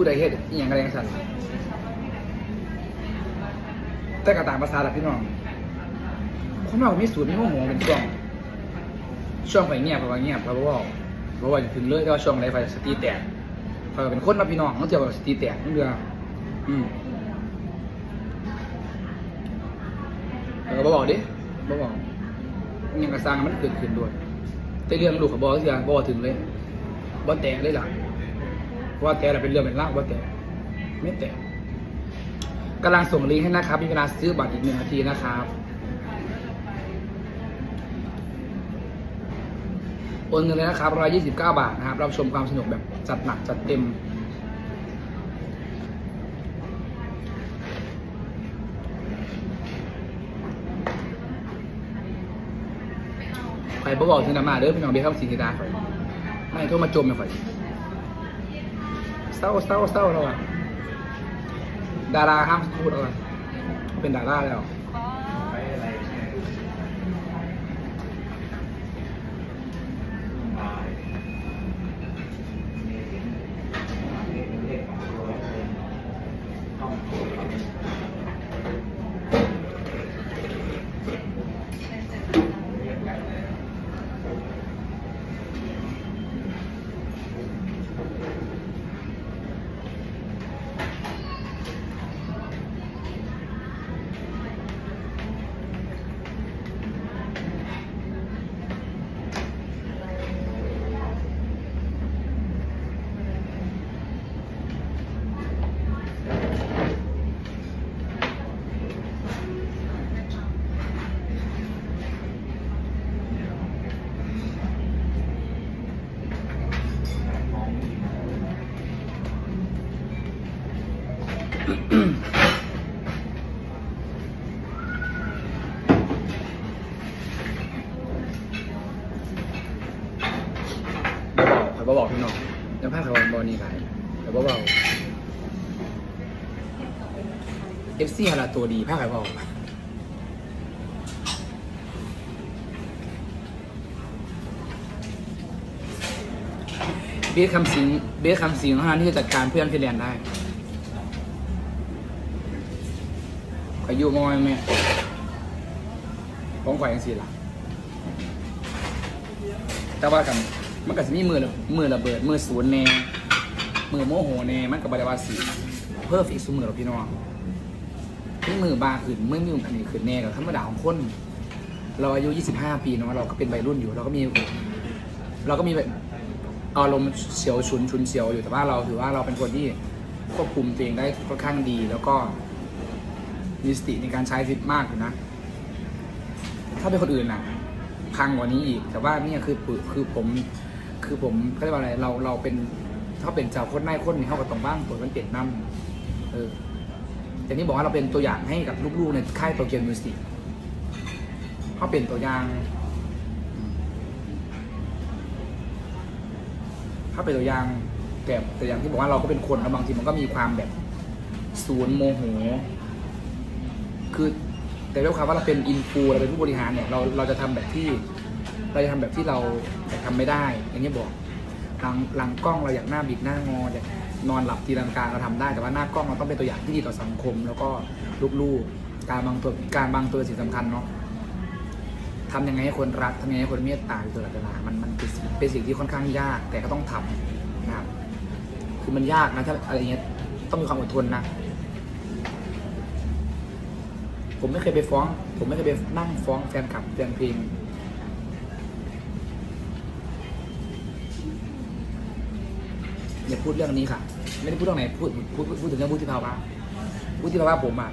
ผู้ใดเฮ็ดอีหยังอะไรกันสั่นแต่กระตามภาษาละพี่น้องคนเรามีสูตรมีโมโหเป็นช่วง ช่วงไฟเงียบเพราะว่าเงียบเพราะว่าเพราะว่าถึงเลยแต่ว่าช่วงไรไฟสติแตกเพราะเป็นคนมาพี่น้องต้องเจอแบบสติแตกนั่นเดืออืมเออบ่บอกดิบ่บอกอิหยังกระซังมันเกิดขึ้นด้วยแต่เรื่องลูกขบอกเสียบอกถึงเลยบ่แตกเลยล่ะเพราะ ว่าแต่เป็นเรื่องเป็นเล่าวบ่แตกไม่แตกกำลังส่งลิงก์ให้นะครับ มีเวลาซื้อบัตรอีกหนึ่งนาทีนะครับโอนเงินเลยนะครับ129 บาทนะครับ รับชมความสนุกแบบจัดหนักจัดเต็ม ใครบอกถึงนามาเด้อพี่น้องเบี้ยคำสิงห์ดาข่อยไม่โทรมาจมไม่ข่อย เศร้าเศร้าเศร้าแล้วอะดาราห้ามพูดเอาอะเป็นดาราแล้ว ข่อยบ่บอกพี่น้องยังพาข่อยบอกบอนี่ไรแต่บ่บอกเอฟซีฮาราตัวดีพาข่อยบอกเบสคำสิงเบสคำสิงเท่านั้นที่จะจัดการเพื่อนที่เรียนได้ อายุมอยแม่ของข่อยยังสี่ล่ะแต่ว่ากันมันก็จะมีมือละมือระเบิด มือศูนย์แน่มือโมโหแน่มันก็บริวาสีเพิ่มอีกสมือเราพี่น้องที่มือบาขึ้นมือมืออันนี้ขึ้นแน่กับธรรมดาของคน เราอายุ 25 ปีเนาะเราก็เป็นวัยรุ่นอยู่ เราก็มี เราก็มีแบบอารมณ์เฉียวฉุนฉุนเฉียวอยู่แต่ว่าเราถือว่าเราเป็นคนที่ควบคุมตัวเองได้ค่อนข้างดี แล้วก็ มีสติในการใช้ชีวิตมากอยู่นะ ถ้าเป็นคนอื่นน่ะพังกว่านี้อีก แต่ว่าเนี่ยคือคือผม คือผมเขาเรียกว่าอะไร เราเราเป็นถ้าเป็นเจ้าคนนายคนนี่เข้าก็ต้องบ้างตัวมันเปลี่ยนน้ำเออแต่นี่บอกว่าเราเป็นตัวอย่างให้กับลูกๆในค่ายโตเกียวมิวสิกเขาเป็นตัวอย่างเขาเป็นตัวอย่างแต่แต่อย่างที่บอกว่าเราก็เป็นคนแล้วบางทีมันก็มีความแบบศูนย์โมโห คือแต่ด้วยความว่าเราเป็นอินฟูเราเป็นผู้บริหารเนี่ยเราเราจะทำแบบที่เราจะทำแบบที่เราอยากทำไม่ได้อย่างนี้บอกหลังหลังกล้องเราอยากหน้าบิดหน้างออยากนอนหลับตีลังกาเราทำได้แต่ว่าหน้ากล้องเราต้องเป็นตัวอย่างที่ดีต่อสังคม แล้วก็ลูกๆการบางตัวการบางตัวสิ่งสำคัญเนาะทำยังไงให้คนรักทำยังไงให้คนเมตตาอยู่ตลอดเวลามันมันเป็นสิ่งที่ค่อนข้างยากแต่ก็ต้องทำนะครับคือมันยากนะถ้าอะไรเงี้ยต้องมีความอดทนนะ ผมไม่เคยไปฟ้อง ผมไม่เคยไปนั่งฟ้องแฟนคลับแฟนเพลงอย่าพูดเรื่องนี้ค่ะ ไม่ได้พูดเรื่องไหนพูดพูดพูดถึงเรื่องวุฒิภาวะวุฒิภาวะผมอะ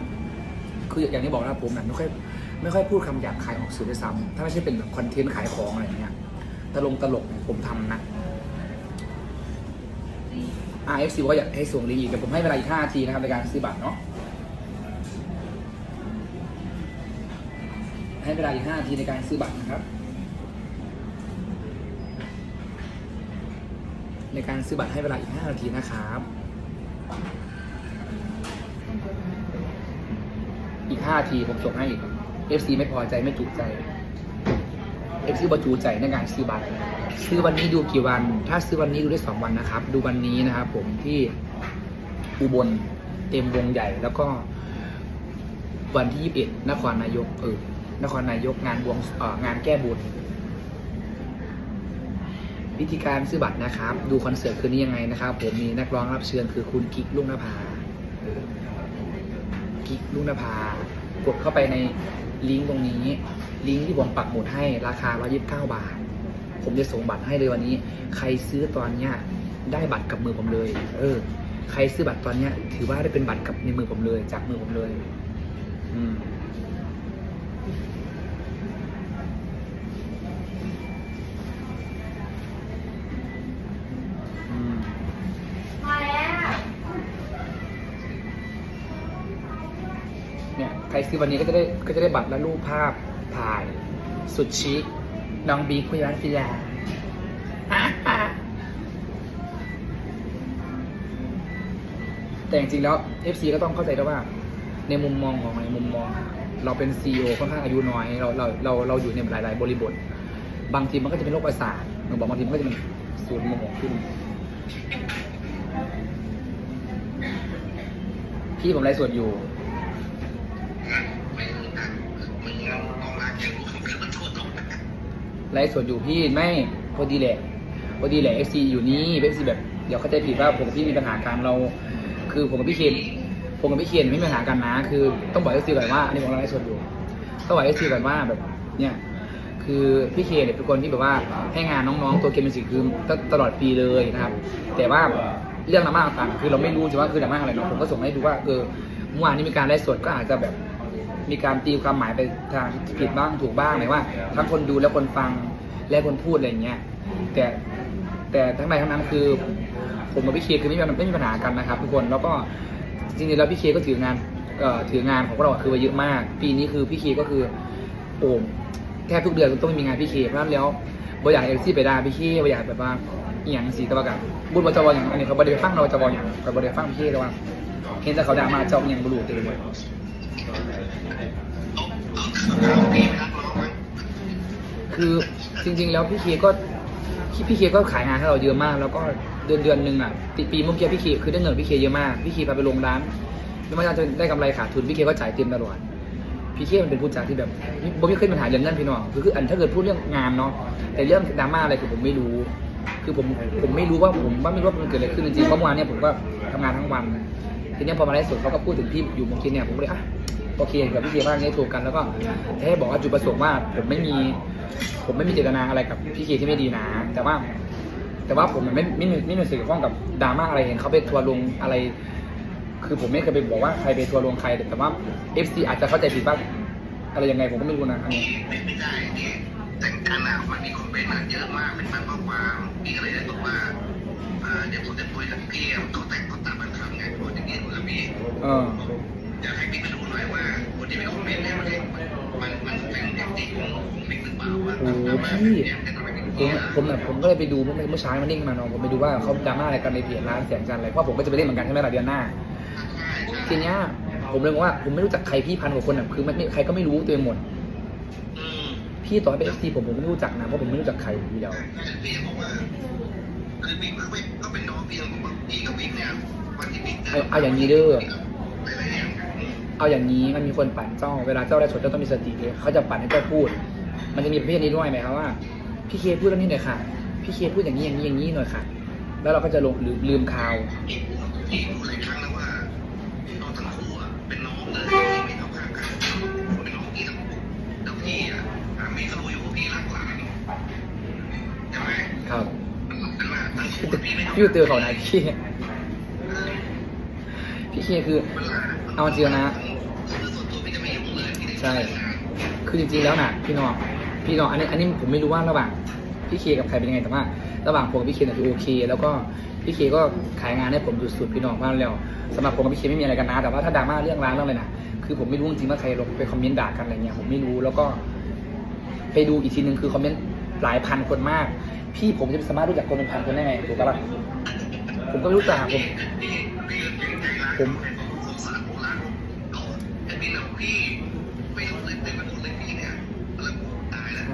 คืออย่างที่บอกนะผมน่ะไม่ค่อยไม่ค่อยพูดคำหยาบคายออกสื่อด้วยซ้ำถ้าไม่ใช่เป็นแบบคอนเทนต์ขายของอะไรอย่างเงี้ยตลงตลกผมทำนะ RFC บอกว่าอยากให้ส่งลิงก์อีกแต่ผมให้เวลาอีก5นาทีนะครับในการซื้อบัตรเนาะ ให้เวลาอีก5นาทีในการซื้อบัตรนะครับ ในการซื้อบัตรให้เวลาอีก 5 นาทีนะครับ อีก5นาทีผมส่งให้อีก FC ไม่พอใจไม่จุใจ FC บรจูใจในการซื้อบัตร ซื้อวันนี้ดูกี่วัน ถ้าซื้อวันนี้ดูได้ 2 วันนะครับ ดูวันนี้นะครับผมที่อุบลเต็มวงใหญ่แล้วก็วันที่ 21 นครนายกเออ นครนายกงานบวงงานแก้บุญวิธีการซื้อบัตรนะครับ ดูคอนเสิร์ตคืนนี้ยังไงนะครับ ผมมีนักร้องรับเชิญคือคุณกิ๊กลุงนภากิ๊กลุงนภากดเข้าไปในลิงก์ตรงนี้ ลิงก์ที่ผมปักหมุดให้ราคา129 บาท ผมจะส่งบัตรให้เลยวันนี้ ใครซื้อตอนเนี้ยได้บัตรกับมือผมเลย เออ ใครซื้อบัตรตอนเนี้ย ถือว่าได้เป็นบัตรกับในมือผมเลย จากมือผมเลย อืม ซื้อวันนี้ก็จะได้ก็จะได้บัตรและรูปภาพถ่าย สุดชิคน้องบีคุยร้านพิยาแต่จริงๆแล้ว FC ก็ต้องเข้าใจด้วยว่า ในมุมมองของในมุมมอง เราเป็น CEO ค่อนข้างอายุน้อย เราเราเราเราอยู่ในหลาย ๆ บริบท บางทีมันก็จะเป็นโรคประสาทหนูบอกบางทีมันก็จะเป็นศูนย์โมโหขึ้น พี่ผมไลฟ์สดอยู่ ไลฟ์สดอยู่พี่ไม่พอดีแหละพอดีแหละเอฟซีอยู่นี่เอฟซีแบบเดี๋ยวเข้าใจผิดว่าผมกับพี่มีปัญหากันเรา คือผมกับพี่เคนผมกับพี่เคนไม่มีปัญหากันนะ คือต้องบอกเอฟซีก่อนว่าอันนี้ผมไลฟ์สดอยู่ต้องบอกเอฟซีก่อนว่าแบบเนี่ยคือพี่เคนเนี่ยเป็นคนที่แบบว่าให้งานน้องๆตัวเกมเป็นสิ่งคือตลอดปีเลยนะครับ แต่ว่าเรื่องดราม่าต่างๆคือเราไม่รู้จะว่าคือดราม่าอะไรเนาะผมก็ส่งให้ดูว่าเออเมื่อวานนี้มีการไลฟ์สดก็อาจจะแบบ มีการตีความหมายไปทางผิดบ้างถูกบ้างหมายว่า ทั้งคนดูและคนฟังและคนพูดอะไรอย่างเงี้ยแต่แต่ทั้งในทั้งนั้นคือ ผมกับพี่เคคือไม่มีไม่มีปัญหากันนะครับ ทุกคนแล้วก็จริงๆแล้วพี่เคก็ถืองานถืองานของพวกเราคือเยอะมาก ปีนี้คือพี่เคก็คือโอ่งแทบทุกเดือนต้องมีงานพี่เคเพราะนั้นแล้วบริอยากเอฟซีไปได้พี่เคบริอยากแบบว่าอหย่างสีตะวันกันบุญวัจวอย่างอันนี้เขาบริไปฟังเราวัจวอย่างเขาบริไปฟังพี่เคแต่ว่าเห็นแต่เขาด่ามาเจ้าอย่างบรูเต็มเลย คือจริง ๆ แล้วพี่เคก็พี่พี่เคก็ขายงานให้เราเยอะมาก แล้วก็เดือนเดือนหนึ่งอะปีปีเมื่อกี้พี่เคคือได้เงินพี่เคเยอะมากพี่เคพาไปลงร้านไม่ว่าจะได้กำไรขาดทุนพี่เคก็จ่ายเต็มตลอดพี่เคมันเป็นผู้จ่าที่แบบผมไม่เคยปัญหาเรื่องเงินพี่น้องคือคืออันถ้าเกิดพูดเรื่องงานเนาะแต่เรื่องดราม่าอะไรคือผมไม่รู้ คือผมผมไม่รู้ว่าผมว่าไม่รู้ว่ามันเกิดอะไรขึ้นจริงๆเพราะเมื่อวานเนี่ยผมก็ทำงานทั้งวันทีนี้พอมาไลฟ์สดเขาก็พูดถึงพี่อยู่เมื่อกี้เนี่ยผมเลยอะ โอเคกับพี่เคบ้างเนี่ยถูกกันแล้วก็ให้บอกว่าจุดประสงค์ว่าผมไม่มี ผมไม่มีเจตนาอะไรกับพี่เคที่ไม่ดีนะ แต่ว่า แต่ว่าผมไม่ไม่ไม่ไม่มีสิ่งเกี่ยวข้องกับดราม่าอะไรเห็นเขาไปทัวร์ลงอะไร คือผมไม่เคยไปบอกว่าใครไปทัวร์ลงใครแต่ว่า FC อาจจะเข้าใจผิดว่าอะไรยังไงผมก็ไม่รู้นะอันนี้ไม่ไม่ได้เนี่ยแต่การอะมันมีคอมเมนต์อะเยอะมากเป็นบางข้อความพี่ก็เลยได้บอกว่าอ่าเดี๋ยวผมจะคุยกับพี่อะเขาแต่งเขาตามบันคำไงพูดอย่างนี้คุยกับพี่เอออยากให้พี่ไปดูหน่อยว่าคนที่ไปคอมเมนต์เนี่ยมันมันมันเป็นเทคนิคของของมิกหรือเปล่าว่าโอ้ดราม่าพี่เนี่ยจะทำให้เป็นผมเนี่ยผมแบบผมก็เลยไปดูเมื่อเมื่อเช้ามันนิ่งมาเนาะผมไปดูว่าเขาดราม่าอะไรกันในเพจร้านแสงจันทร์อะไรเพราะผมก็จะไปเล่นเหมือนกันใช่ไหมล่ะเดือนหน้าใช่ใช่ทีเนี้ยผมเลยบอกว่าผมไม่รู้จักใครพี่พันกว่าคนอะคือไม่ไม่ใครก็ไม่รู้ตัวเองหมดอืมพี่ต่อให้เป็นเอฟซีผมผมก็ไม่รู้จักนะเพราะผมไม่รู้จักใครทีเดียวพี่บอกว่าคือบิ๊กก็เป็นก็เป็นน้องพี่ของพี่กับบิ๊กเนี่ยวันที่บิ๊กเอาเอาอย่างนี้เด้อ เอาอย่างนี้มันมีคนปั่นเจ้า เวลาเจ้าได้สดเจ้าต้องมีสติเลยเขาจะปั่นให้เจ้าพูด มันจะมีประเภทนี้ด้วยไหมครับว่าพี่เคพูดเรื่องนี้หน่อยค่ะ พี่เคพูดอย่างนี้อย่างนี้อย่างนี้หน่อยค่ะ แล้วเราก็จะลงลืมข่าวพี่พูดหลายครั้งแล้วว่าเราทั้งคู่เป็นน้องเลยไม่เข้าข้างกันเป็นน้องพี่ทั้งคู่แล้วพี่อะอะพี่รู้อยู่ว่าพี่รักหลานใช่ไหมครับมันสำคัญมากทั้งคู่พี่เตือนเขานายพี่พี่เคคือมันหลานเอาจริงๆนะ ช่ คือจริงๆแล้วนะพี่น้องพี่น้องอันนี้อันนี้ผมไม่รู้ว่าระหว่างพี่เคกับใครเป็นยังไงแต่ว่า ระหว่างผมกับพี่เคเนี่ยคือโอเค แล้วก็พี่เคก็ขายงานให้ผมสุดๆพี่น้องมากแล้วสำหรับผมกับพี่เคไม่มีอะไรกันนะแต่ว่าถ้าดราม่าเรื่องร้านเรื่องอะไรนะคือผมไม่รู้จริงว่าใครลงไปคอมเมนต์ด่ากันอะไรเงี้ยผมไม่รู้แล้วก็ไปดูอีกทีนึงคือคอมเมนต์หลายพันคนมาก พี่ผมจะสามารถรู้จักคนเป็นพันคนได้ไงถูกปะล่ะผมก็ไม่รู้จักผมผมพี่รู้เลยเต็มไปหมดเลยพี่เนี่ยแล้วตายแล้ว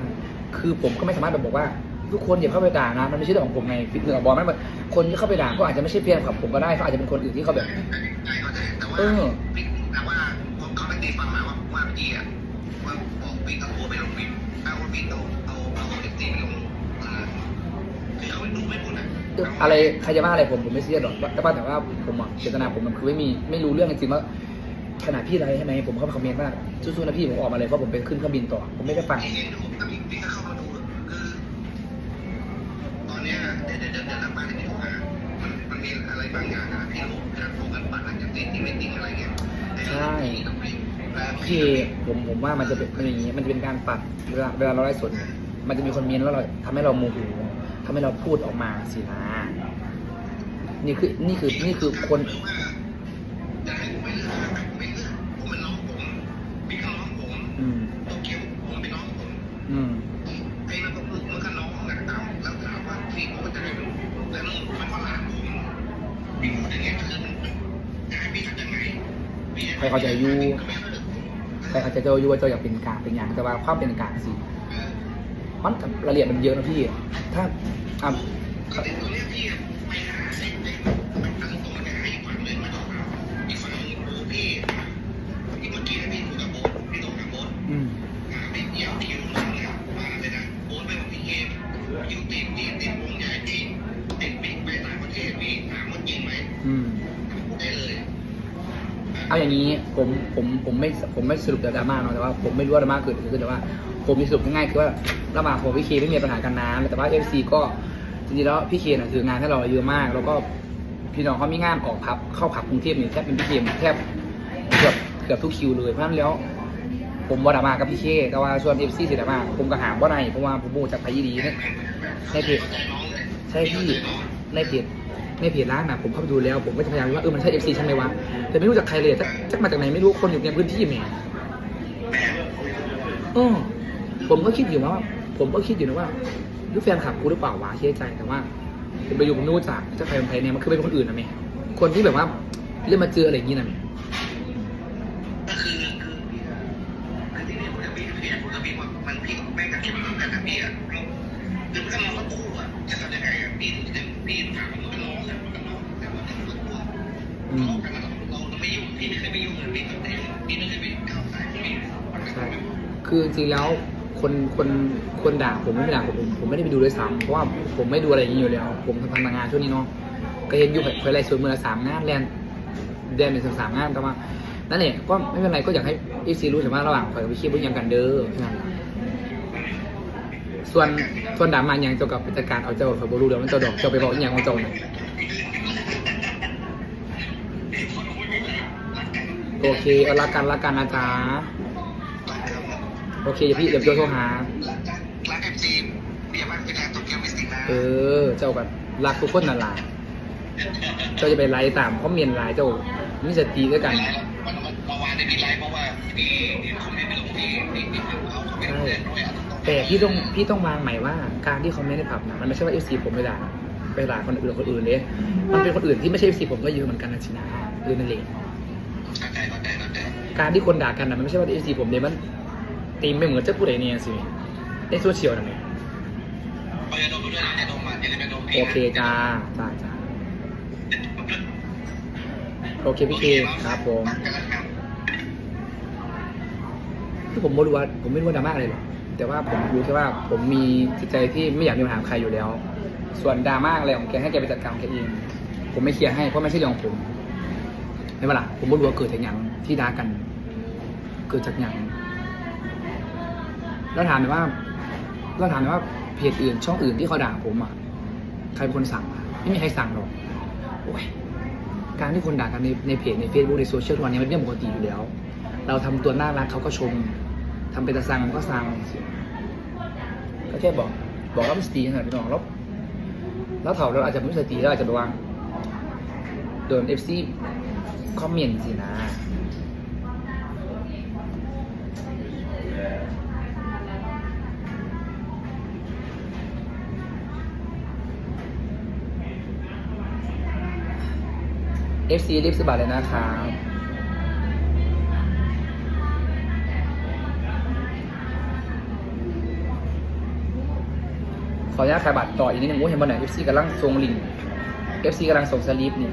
คือผมก็ไม่สามารถแบบบอกว่าทุกคนอย่าเข้าไปด่านะมันไม่ใช่เรื่องของผมไงฟิตเนอร์บอลมันแบบคนที่เข้าไปด่าก็อาจจะไม่ใช่แฟนกับผมก็ได้เขาอาจจะเป็นคนอื่นที่เขาแบบใจเข้าใจแต่ว่าเออพี่แต่ว่าผมเขาไปตีความหมายว่าว่าพี่อะว่าบอกพี่กับโอไปลงพี่เอาว่าพี่เอาเอาเอาเอฟซีไปลงอ่าคือเขาดูไม่หมดอะอะไรใครจะว่าอะไรผมผมไม่เสียหรอกแต่ว่าแต่ว่าผมอะเจตนาผมมันคือไม่มีไม่รู้เรื่องจริงๆว่าขนาดพี่ไรใช่ไหมผมเข้าไปคอมเมนต์ว่าสู้ๆนะพี่ผมออกมาเลยเพราะผมไปขึ้นเครื่องบินต่อผมไม่ได้ฟัง เห็นดูก็มีพี่ก็เข้ามาดูคือตอนเนี้ยเดี๋ยวเดี๋ยวเดี๋ยวเดี๋ยวหลังบ้านที่ามันมันมีอะไรบางอย่างอะที่รู้จะโฟกัสบัตรหลังจากติดที่ไม่ติดอะไรเงี้ยใช่ต้องไปแปลพี่ผมผมว่ามันจะเป็นมันอย่างนี้มันจะเป็นการปัดเวลาเวลาเราไลฟ์สดเนี่ยมันจะมีคนเมียนแล้วเราทำให้เราโมโหทำให้เราพูดออกมาสินะนี่คือนี่คือนี่คือคน ไปเขาใจอยู่ไปเขาจจะเจ้าอยู่ว่าเจ้าอยากเป็นกลางเป็นอย่างแต่ว่าความเป็นกลางสิมันกับรายละเอียดมันเยอะนะพี่ ถ้าอะก็ติดตัวเนี้ยพี่ไปหาอ้ไอ้ไปทางตรงไปหาอีกฝั่งเลยไม่ เอาอย่างนี้ผมผมผมไม่ผมไม่สรุปดราม่าเนาะแต่ว่าผมไม่รู้ว่าดราม่าเกิดอะไรขึ้นแต่ว่า ผมมีสรุปง่ายๆคือว่าระหว่างผมพี่เคไม่มีปัญหากันนานแต่ว่าเอฟซีก็จริงๆแล้วพี่เคน่ะถืองานให้เราเยอะมาก แล้วก็พี่น้องเขามีงานออกพับเข้าผับกรุงเทพนี่ยแทบเป็นพี่เคแทบเกือบเกือบทุกคิวเลยเพราะฉะนั้นแล้วผมว่าดราม่ากับพี่เคแต่ว่าส่วนเอฟซีสิดราม่าผมก็หามว่าในเพราะว่าผมโมจากไพยีดีเนี่ยในเพจใช่พี่ในเพจ ในเพจร้านน่ะผมเข้าไปดูแล้ว ผมก็จะพยายามว่าเออมันใช่เอฟซีใช่ไหมวะแต่ไม่รู้จากใครเลยจักจักมาจากไหนไม่รู้คนอยู่ในพื้นที่แหมเออผมก็คิดอยู่ว่า ผมก็คิดอยู่นะว่าหรือแฟนคลับกูหรือเปล่าวะเชื่อใจแต่ว่าผมไปอยู่ผมไม่รู้จักจะใครเป็นใครเนี่ยมันคือเป็นคนอื่นนะแม่คนที่แบบว่าเรื่องมาเจออะไรอย่างนี้นะแม่ก็คือคือคือที่นี่ผมจะพี่พี่ผมจะพี่ว่ามันพี่ม่งกับคิดว่าแต่พี่อะเราคือถ้าเราคู่อะจะทำยังไงอะพี่พี่ถามมันก็น้องอะมัน้องแต่ว่าถ้าเราคู่ อืม เราไม่ยุ่งพี่ไม่เคยไปยุ่งเลยพี่แต่พี่ไม่เคยไปก้าวสายพี่ใช่คือจริงแล้วคนคนคนด่าผมไม่ด่าผมผมไม่ได้ไปดูด้วยซ้ำเพราะว่าผมไม่ดูอะไรอย่างนี้อยู่แล้ว ผมทำงานช่วงนี้เนาะก็เห็นอยู่เคยไล่สวนมือสามงานแลนเดือนหนึ่งถึงสามงานแต่ว่านั่นแหละก็ไม่เป็นไรก็อยากให้อีซีรู้แต่ว่าระหว่างข่อยกับพี่คีบุญยังกันเด้อส่วนส่วนด่ามันยังเจ้ากับจัดการเอาเจ้าข่อยบรู้เดี๋ยวมันเจ้าดอกเจ้าไปบอกอีหยังของเจ้าน่ะ โอเคเอาละกันละกันนะจ๊ะโอเคเดี๋ยวพี่เดี๋ยวพี่โทรหารักเอฟซีเบียร์มากเป็นแรงตัวเกียวมิสติกนะเออเจ้ากับรักทุกคนนั่นแหละเจ้าจะไปไล่ตามเพราะเมียนไล่เจ้ามีสติด้วยกันวันวันเมื่อวานได้มีไลฟ์เพราะว่าพี่คอมเมนต์ไปลงที่ที่ที่เขาคอมเมนต์เพื่อนด้วยอะแต่พี่ต้องพี่ต้องวางใหม่ว่าการที่คอมเมนต์ในผับนะมันไม่ใช่ว่าเอฟซีผมไปด่าไปด่าคนอื่นคนอื่นเลยมันเป็นคนอื่นที่ไม่ใช่เอฟซีผมก็เยอะเหมือนกันนะชินะเออนั่นเองเข้า ใจเข้าใจเข้าใจการที่คนด่ากันนะมันไม่ใช่ว่าเอฟซีผมเนี่ยมันตีมไม่เหมือนจะพูดอะไรเนี่ยสิในโซเชียลนะเนี่ยเอาอย่าโดนไปด้วยนะอย่าโดนมาอย่าไปโดนพี่โอเคจ้าจ้าจ้าโอเคพี่เคครับผมคือผมไม่รู้ว่าผมไม่รู้ว่าดราม่าอะไรหรอกแต่ว่าผมรู้แค่ว่าผมมีจิตใจที่ไม่อยากมีปัญหากับใครอยู่แล้ว ส่วนดราม่าอะไรของแกให้แกไปจัดการของแกเอง ผมไม่เคลียร์ให้เพราะไม่ใช่เรื่องของผม ไม่เป็นไรผมไม่รู้ว่าเกิดจากอย่างที่ด่ากัน เกิดจากอย่างแล้วถามหน่อยว่าแล้วถามหน่อยว่าเพจอื่น ช่องอื่นที่เขาด่าผมอะใครเป็นคนสั่งอะไม่มีใครสั่งหรอกโอ้ยการที่คนด่ากันในในเพจในเฟซบุ๊กในโซเชียลทุกวันนี้มันเรื่องปกติอยู่แล้ว เราทำตัวน่ารักเขาก็ชมทำเป็นตะสังมันก็สังก็แค่บอก บอกว่ามีสติขนาดพี่น้องแล้วแล้วเถ่าเราอาจจะไม่สติเราอาจจะระวังโดนเอฟซี คอมเมนต์สินะเอฟซีรีบซ์บัตรเลยนะครับขออนุญาตขายบัตรต่ออีกนิดนึงโอ้เห็นบอลไหนเอฟซีกำลังทรงลิง FC กำลังส่งสลิปนี่